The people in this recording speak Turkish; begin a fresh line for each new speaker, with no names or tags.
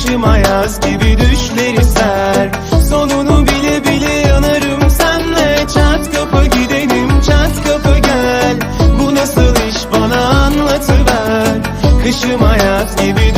Kışım ayaz gibi düşleri ser. Sonunu bile bile yanarım senle. Çat kapı gidelim çat kapı gel. Bu nasıl iş bana anlatıver. Kışım ayaz gibi